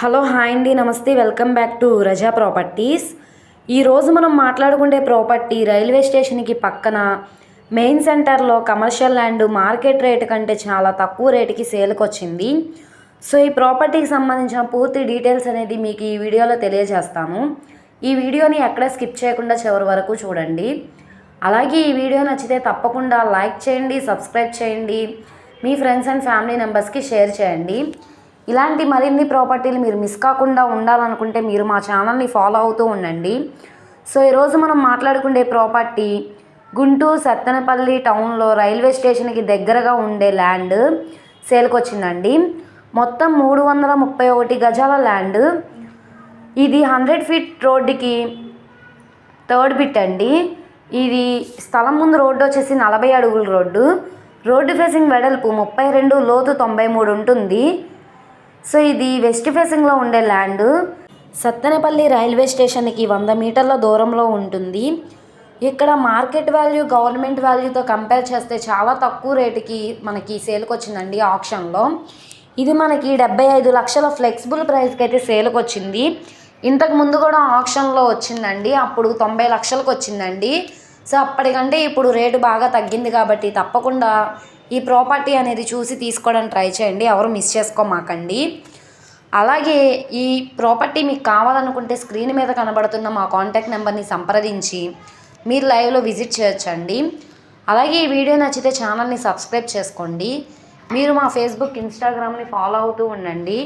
Hello hi అండి. నమస్తే. Welcome back to Raza properties. ఈరోజు మనం మాట్లాడుకునే ప్రాపర్టీ రైల్వే స్టేషన్కి పక్కన మెయిన్ సెంటర్లో కమర్షియల్ ల్యాండ్ మార్కెట్ రేటు కంటే చాలా తక్కువ రేటుకి సేల్కి వచ్చింది సో ఈ ప్రాపర్టీకి సంబంధించిన పూర్తి డీటెయిల్స్ అనేది మీకు ఈ వీడియోలో తెలియజేస్తాను. ఈ వీడియోని ఎక్కడ స్కిప్ చేయకుండా చివరి వరకు చూడండి. అలాగే ఈ వీడియో నచ్చితే తప్పకుండా లైక్ చేయండి సబ్స్క్రైబ్ చేయండి. మీ ఫ్రెండ్స్ అండ్ ఫ్యామిలీ మెంబర్స్కి షేర్ చేయండి. ఇలాంటి మరిన్ని ప్రాపర్టీలు మీరు మిస్ కాకుండా ఉండాలనుకుంటే మీరు మా ఛానల్ని ఫాలో అవుతూ ఉండండి. సో ఈరోజు మనం మాట్లాడుకునే ప్రాపర్టీ గుంటూరు సత్తెనపల్లి టౌన్లో రైల్వే స్టేషన్కి దగ్గరగా ఉండే ల్యాండ్ సేల్కి వచ్చిందండి మొత్తం మూడు వందల ముప్పై ఒకటి గజాల ల్యాండ్. ఇది హండ్రెడ్ ఫీట్ రోడ్డుకి థర్డ్ బిట్ అండి. ఇది స్థలం ముందు రోడ్డు వచ్చేసి నలభై అడుగుల రోడ్డు. రోడ్డు ఫేసింగ్ వెడల్పు ముప్పై రెండు లోతు తొంభై మూడు ఉంటుంది. సో ఇది వెస్ట్ ఫేసింగ్లో ఉండే ల్యాండ్. సత్తెనపల్లి రైల్వే స్టేషన్కి వంద మీటర్ల దూరంలో ఉంటుంది. ఇక్కడ మార్కెట్ వాల్యూ గవర్నమెంట్ వాల్యూతో కంపేర్ చేస్తే చాలా తక్కువ రేటుకి మనకి సేల్కి వచ్చిందండి ఆప్షన్లో. ఇది మనకి డెబ్బై ఐదు లక్షల ఫ్లెక్సిబుల్ ప్రైస్కి అయితే సేల్కి వచ్చింది ఇంతకు ముందు కూడా ఆప్షన్లో వచ్చిందండి. అప్పుడు తొంభై లక్షలకు వచ్చిందండి. సో అప్పటికంటే ఇప్పుడు రేటు బాగా తగ్గింది కాబట్టి తప్పకుండా ఈ ప్రాపర్టీ అనేది చూసి తీసుకోవడానికి ట్రై చేయండి. ఎవరు మిస్ చేసుకోమాకండి. అలాగే ఈ ప్రాపర్టీ మీకు కావాలనుకుంటే స్క్రీన్ మీద కనబడుతున్న మా కాంటాక్ట్ నెంబర్ని సంప్రదించి మీరు లైవ్లో విజిట్ చేయొచ్చండి. అలాగే ఈ వీడియో నచ్చితే ఛానల్ని సబ్స్క్రైబ్ చేసుకోండి. మీరు మా ఫేస్బుక్ ఇన్స్టాగ్రామ్ని ఫాలో అవుతూ ఉండండి.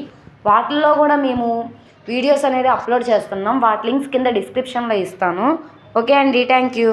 వాటిల్లో కూడా మేము వీడియోస్ అనేది అప్లోడ్ చేస్తున్నాం. వాటి లింక్స్ కింద డిస్క్రిప్షన్లో ఇస్తాను. ఓకే అండి. Thank you